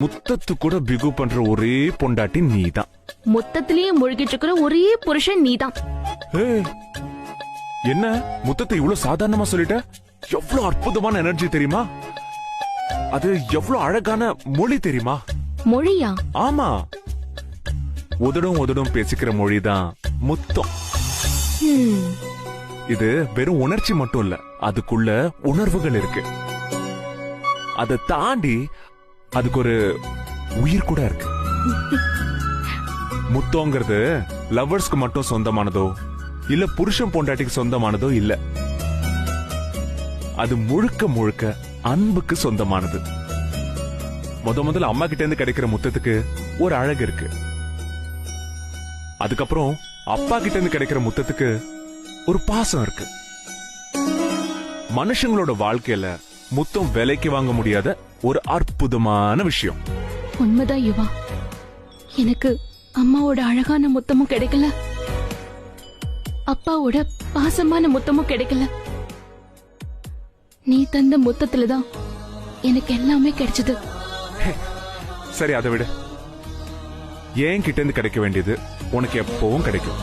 முத்தத்து கூட பிகு பண்ற ஒரே பொண்டாட்டி நீதான். மொத்தத்திலேயே முழுகிட்டு இருக்கிற ஒரே புருஷன் நீதான். ஏய், என்ன? முத்தத்தை இவ்வளவு சாதாரணமா சொல்லிட்ட? எவ்வளவு அற்புதமான எனர்ஜி தெரியுமா? அது எவ்வளவு அழகான மொழி தெரியுமா? மொழியா? ஆமா. உதடும் உதடும் பேசிக்கிற மொழிதான் முத்தம். ஹம், இது வெறும் உணர்ச்சி மட்டும் இல்ல அதுக்குள்ள உணர்வுகள் இருக்கு. அதை தாண்டி அதுக்கு ஒரு உயிர் கூட இருக்கு. முத்தங்கிறது லவ்வர்ஸ்க்கு மட்டும் சொந்தமானதோ இல்ல புருஷன் பொண்டாட்டிக்கு சொந்தமானதோ இல்ல. அது முழுக்க முழுக்க அன்புக்கு சொந்தமானது. முத முதல்ல அம்மா கிட்ட இருந்து கிடைக்கிற முத்தத்துக்கு ஒரு அழகு இருக்கு. அதுக்கப்புறம் அப்பா கிட்ட இருந்து கிடைக்கிற முத்தத்துக்கு ஒரு பாசம் இருக்கு. மனுஷங்களோட வாழ்க்கையில முத்தம் விலைக்கு வாங்க முடியாத ஒரு அற்புதமான விஷயம். உண்மைதான் யுவா. எனக்கு அம்மாவோட அழகான முத்தமும் கிடைக்கல. அப்பாவோட பாசமான முத்தமும் கிடைக்கல. நீ தந்த முத்தத்துல தான் எனக்கு எல்லாமே கிடைச்சது. சரி அதை விட. ஏன் கிட்ட இருந்து கிடைக்க வேண்டியது உனக்கு எப்பவும் கிடைக்கும்.